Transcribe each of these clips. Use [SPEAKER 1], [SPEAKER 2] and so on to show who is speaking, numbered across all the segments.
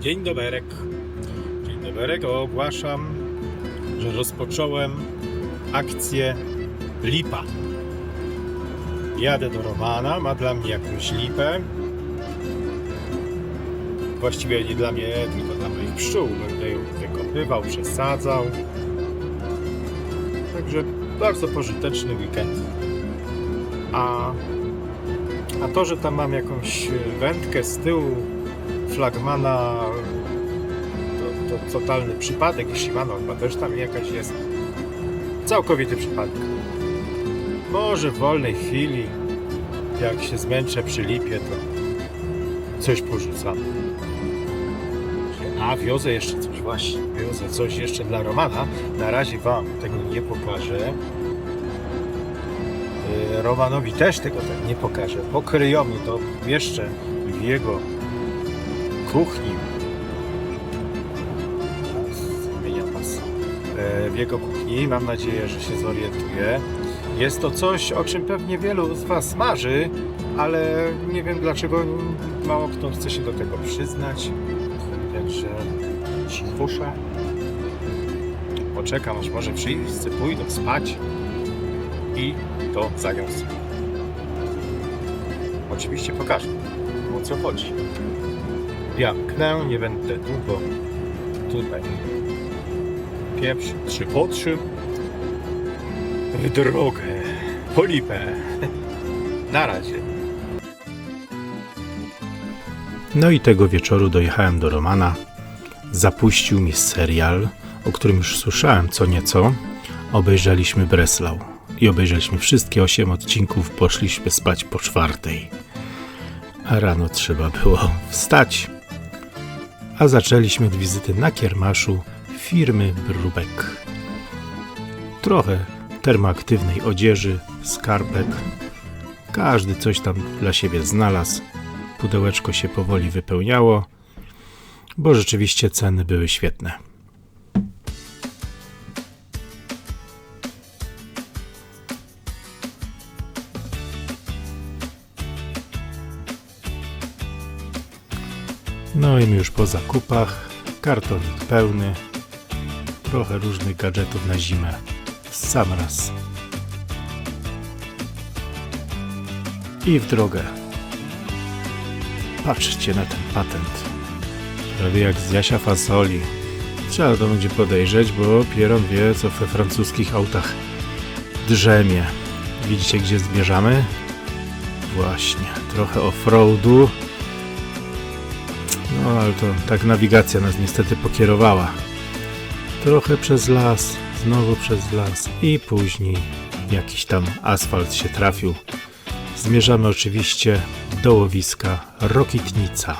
[SPEAKER 1] Dzień doberek. Dzień doberek. Ogłaszam, że rozpocząłem akcję Lipa. Jadę do Romana, ma dla mnie jakąś lipę. Właściwie nie dla mnie, tylko dla moich pszczół. Będę ją wykopywał, przesadzał. Także bardzo pożyteczny weekend. A, a to, że tam mam jakąś wędkę z tyłu flagmana, to, to totalny przypadek i Shimano chyba też tam jakaś jest. Całkowity przypadek. Może w wolnej chwili, jak się zmęczę przy lipie, to coś porzucam. A wiozę jeszcze coś właśnie, wiozę coś jeszcze dla Romana. Na razie Wam tego nie pokażę. Yy, Romanowi też tego tak nie pokażę. Pokryjomu to jeszcze w jego kuchni. Zmieniam pas. E, W jego kuchni. Mam nadzieję, że się zorientuje. Jest to coś, o czym pewnie wielu z Was marzy, ale nie wiem dlaczego mało kto chce się do tego przyznać. Także cichusze. Poczekam, aż może wszyscy pójdą spać i to zając. Oczywiście pokażę, o co chodzi. Ja knę, nie będę długo tutaj pieprz, trzy po trzy w drogę, po lipę. Na razie.
[SPEAKER 2] No i tego wieczoru dojechałem do Romana. Zapuścił mi serial, o którym już słyszałem co nieco. Obejrzeliśmy Breslau i obejrzeliśmy wszystkie 8 odcinków, poszliśmy spać po czwartej. A rano trzeba było wstać. A zaczęliśmy od wizyty na kiermaszu firmy Brubek. Trochę termoaktywnej odzieży, skarpet. Każdy coś tam dla siebie znalazł pudełeczko się powoli wypełniało, bo rzeczywiście ceny były świetne. My już po zakupach, kartonik pełny, trochę różnych gadżetów na zimę. Sam raz. I w drogę. Patrzcie na ten patent. Prawie jak z Jasia Fasoli. Trzeba to będzie podejrzeć, bo Pieron wie, co we francuskich autach drzemie. Widzicie, gdzie zmierzamy? Właśnie, trochę offroadu. No, ale to tak nawigacja nas niestety pokierowała. Trochę przez las, znowu przez las i później jakiś tam asfalt się trafił. Zmierzamy oczywiście do łowiska Rokitnica.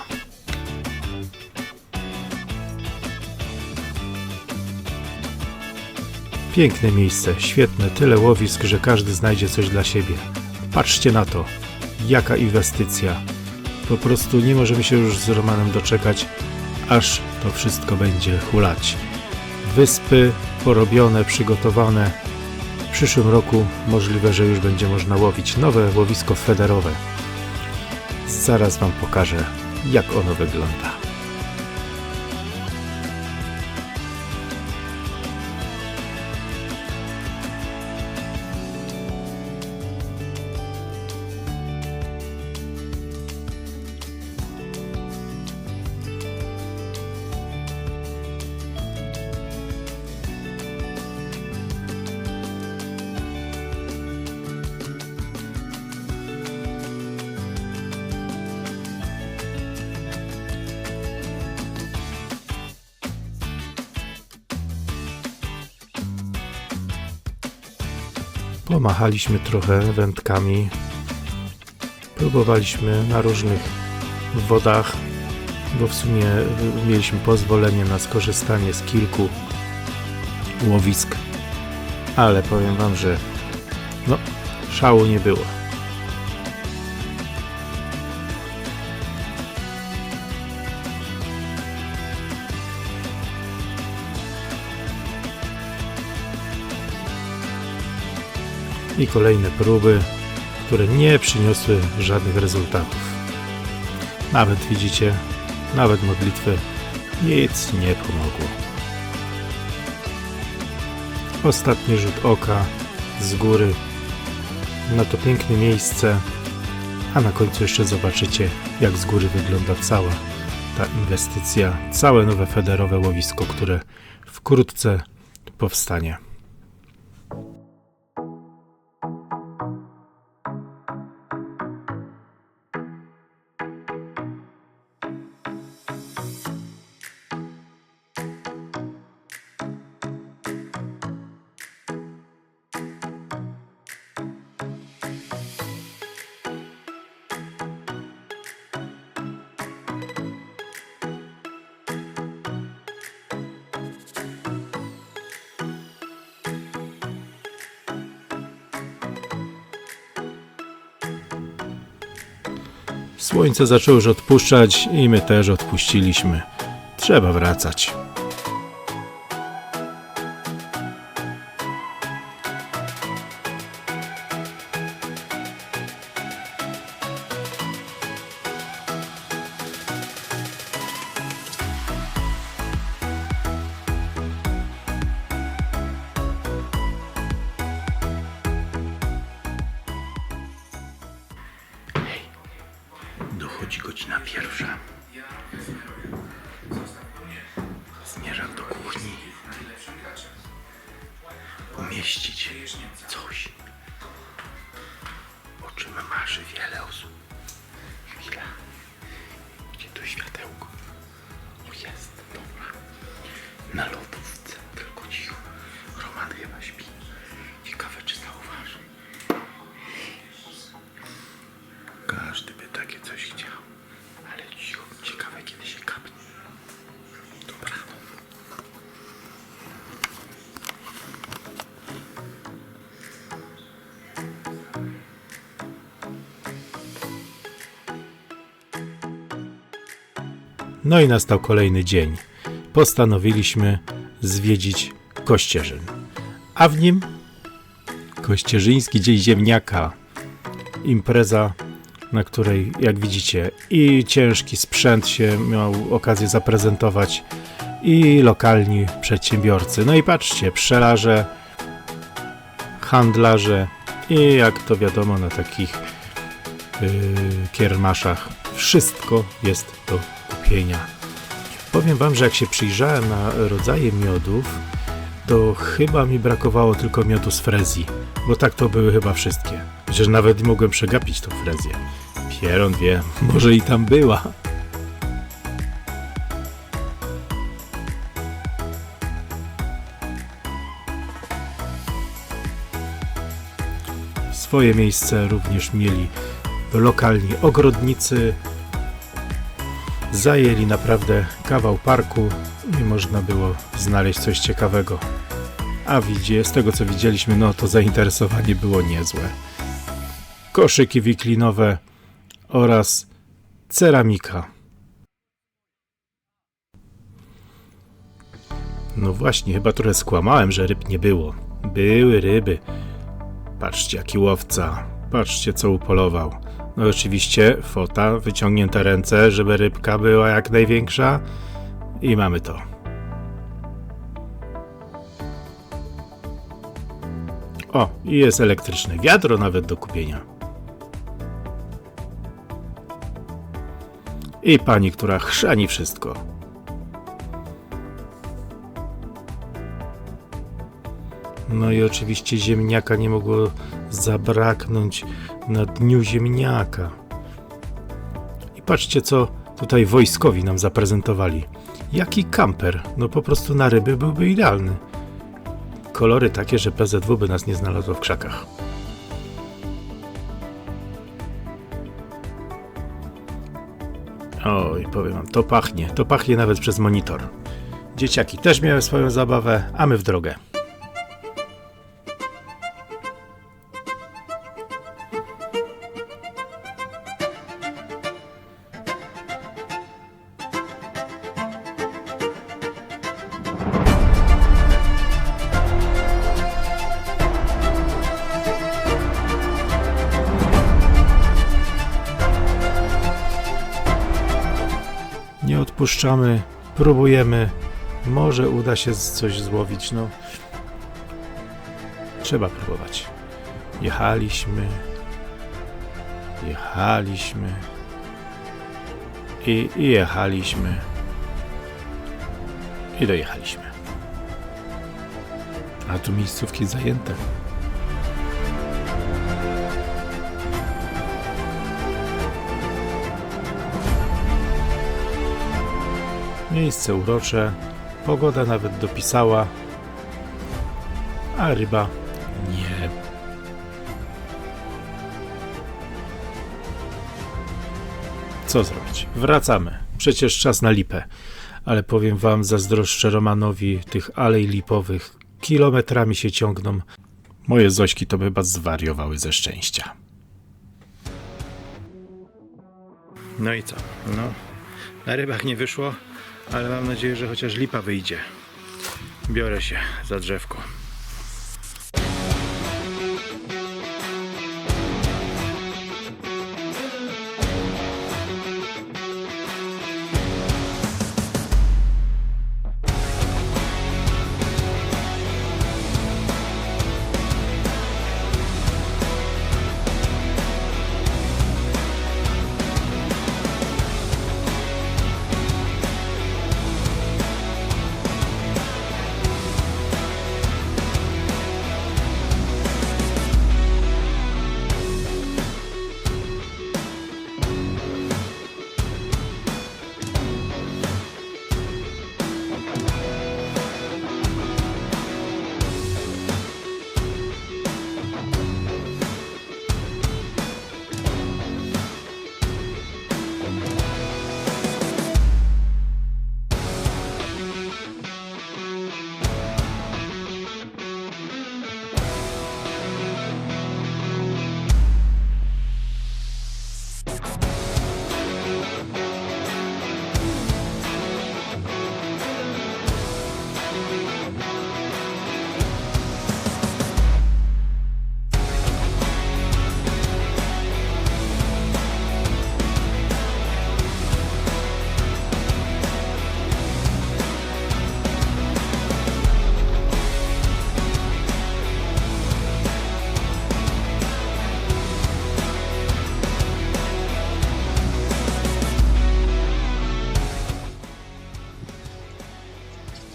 [SPEAKER 2] Piękne miejsce, świetne, tyle łowisk, że każdy znajdzie coś dla siebie. Patrzcie na to, jaka inwestycja. Po prostu nie możemy się już z Romanem doczekać, aż to wszystko będzie hulać. Wyspy porobione, przygotowane, w przyszłym roku możliwe, że już będzie można łowić nowe łowisko federowe. Zaraz Wam pokażę, jak ono wygląda. Pomachaliśmy trochę wędkami. Próbowaliśmy na różnych wodach, bo w sumie mieliśmy pozwolenie na skorzystanie z kilku łowisk. Ale powiem Wam, że no, szału nie było. I kolejne próby, które nie przyniosły żadnych rezultatów. Nawet widzicie, nawet modlitwy Nic nie pomogło. Ostatni rzut oka z góry na to piękne miejsce, a na końcu jeszcze zobaczycie, jak z góry wygląda cała ta inwestycja, całe nowe federowe łowisko, które wkrótce powstanie. Słońce zaczęło już odpuszczać i my też odpuściliśmy. Trzeba wracać. Godzina pierwsza. Zmierzam do kuchni. Umieścić coś, o czym marzy wiele osób. Chwila. Gdzie to światełko? O jest, dobra. Na lodówce, tylko cicho. Roman chyba śpi. Ciekawe, czy zauważy. Każdy by takie coś chciał. No i nastał kolejny dzień. Postanowiliśmy zwiedzić Kościerzyn. A w nim Kościerzyński Dzień Ziemniaka. Impreza na której, jak widzicie, i ciężki sprzęt się miał okazję zaprezentować, i lokalni przedsiębiorcy. No i patrzcie, pszczelarze, handlarze i jak to wiadomo na takich yy, kiermaszach, wszystko jest do Powiem wam, że jak się przyjrzałem na rodzaje miodów, to chyba mi brakowało tylko miodu z frezji, bo tak to były chyba wszystkie. Chociaż nawet mogłem przegapić tą frezję. Pieron wie, może i tam była. Swoje miejsce również mieli lokalni ogrodnicy. Zajęli naprawdę kawał parku i można było znaleźć coś ciekawego. A widzie, z tego co widzieliśmy, no to zainteresowanie było niezłe. Koszyki wiklinowe oraz ceramika. No właśnie, chyba trochę skłamałem, że ryb nie było. Były ryby. Patrzcie, jaki łowca. Patrzcie, co upolował. No oczywiście, fota, wyciągnięte ręce, żeby rybka była jak największa. I mamy to. O, i jest elektryczne wiadro nawet do kupienia. I pani, która chrzani wszystko. No i oczywiście ziemniaka nie mogło zabraknąć na dniu ziemniaka. I patrzcie, co tutaj wojskowi nam zaprezentowali. Jaki kamper? No po prostu na ryby byłby idealny. Kolory takie, że PZW by nas nie znalazło w krzakach. Oj, powiem wam, to pachnie. To pachnie nawet przez monitor. Dzieciaki też miały swoją zabawę, a my w drogę. Odpuszczamy Próbujemy. Może uda się coś złowić. No, trzeba próbować. Jechaliśmy. Jechaliśmy. I, I jechaliśmy. I dojechaliśmy. A tu miejscówki zajęte. Miejsce urocze, pogoda nawet dopisała, a ryba nie. Co zrobić? Wracamy. Przecież czas na lipę. Ale powiem wam, zazdroszczę Romanowi tych alej lipowych. Kilometrami się ciągną. Moje Zośki to chyba zwariowały ze szczęścia. No i co? No, na rybach nie wyszło, ale mam nadzieję, że chociaż lipa wyjdzie. Biorę się za drzewko.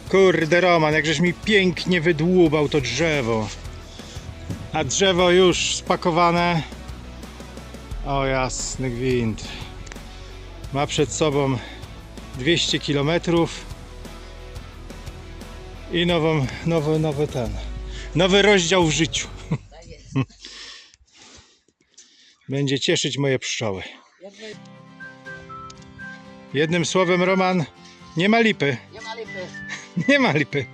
[SPEAKER 2] Kurde Roman, jakżeś mi pięknie wydłubał to drzewo. A drzewo już spakowane. O jasny gwint. Ma przed sobą 200 km i nową, nowy, nowy ten, nowy rozdział w życiu. Będzie cieszyć moje pszczoły. Jednym słowem, Roman, nie ma lipy.
[SPEAKER 3] Nie ma lipy.
[SPEAKER 2] Nie ma lipy.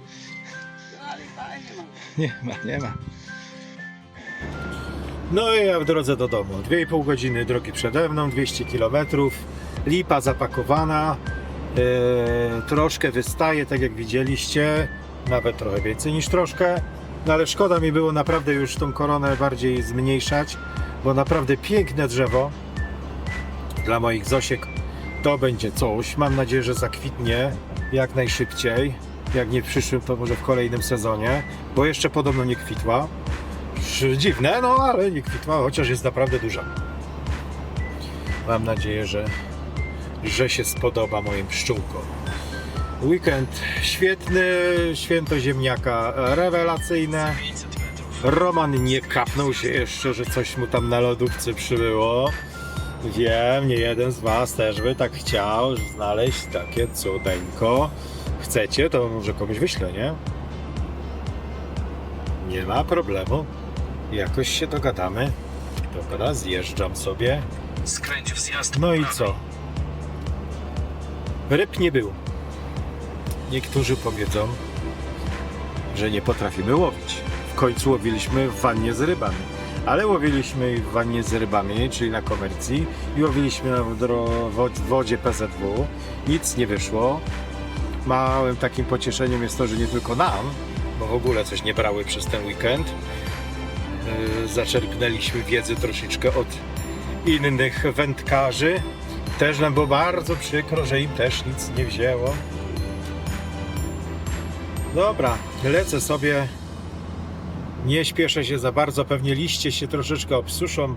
[SPEAKER 3] Nie ma nie ma.
[SPEAKER 2] No i ja w drodze do domu. 2,5 godziny drogi przede mną, 200 km. Lipa zapakowana. e, troszkę wystaje, tak jak widzieliście. Nawet trochę więcej niż troszkę. No ale szkoda mi było naprawdę już tą koronę bardziej zmniejszać, bo naprawdę piękne drzewo dla moich Zosiek to będzie coś. Mam nadzieję, że zakwitnie jak najszybciej. Jak nie w przyszłym, to może w kolejnym sezonie, bo jeszcze podobno nie kwitła. Dziwne, no ale nie kwitła, chociaż jest naprawdę duża. Mam nadzieję, że, że się spodoba moim pszczółkom. Weekend świetny, święto ziemniaka rewelacyjne. Roman nie kapnął się jeszcze, że coś mu tam na lodówce przybyło. Wiem, nie jeden z Was też by tak chciał znaleźć takie cudeńko. Chcecie, to może komuś wyślę, nie? Nie ma problemu. Jakoś się dogadamy. Dobra, zjeżdżam sobie.
[SPEAKER 4] Skręć w zjazd
[SPEAKER 2] No i co? Ryb nie było. Niektórzy powiedzą, że nie potrafimy łowić. W końcu łowiliśmy w wannie z rybami. Ale łowiliśmy w wannie z rybami, czyli na komercji i łowiliśmy wod- wodzie PZW. Nic nie wyszło. Małym takim pocieszeniem jest to, że nie tylko nam, bo w ogóle coś nie brały przez ten weekend. Yy, zaczerpnęliśmy wiedzy troszeczkę od innych wędkarzy. Też nam było bardzo przykro, że im też nic nie wzięło.
[SPEAKER 1] Dobra, lecę sobie. Nie śpieszę się za bardzo, pewnie liście się troszeczkę obsuszą,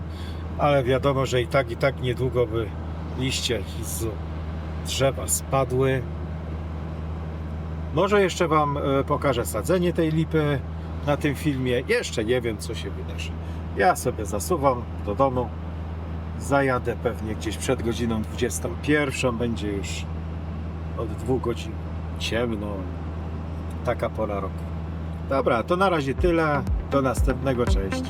[SPEAKER 1] ale wiadomo, że i tak, i tak niedługo by liście z drzewa spadły. Może jeszcze Wam e, pokażę sadzenie tej lipy na tym filmie. Jeszcze nie wiem, co się wydarzy. Ja sobie zasuwam do domu. Zajadę pewnie gdzieś przed godziną 21. Będzie już od dwóch godzin ciemno. Taka pora roku. Dobra, to na razie tyle. Do następnego. Cześć.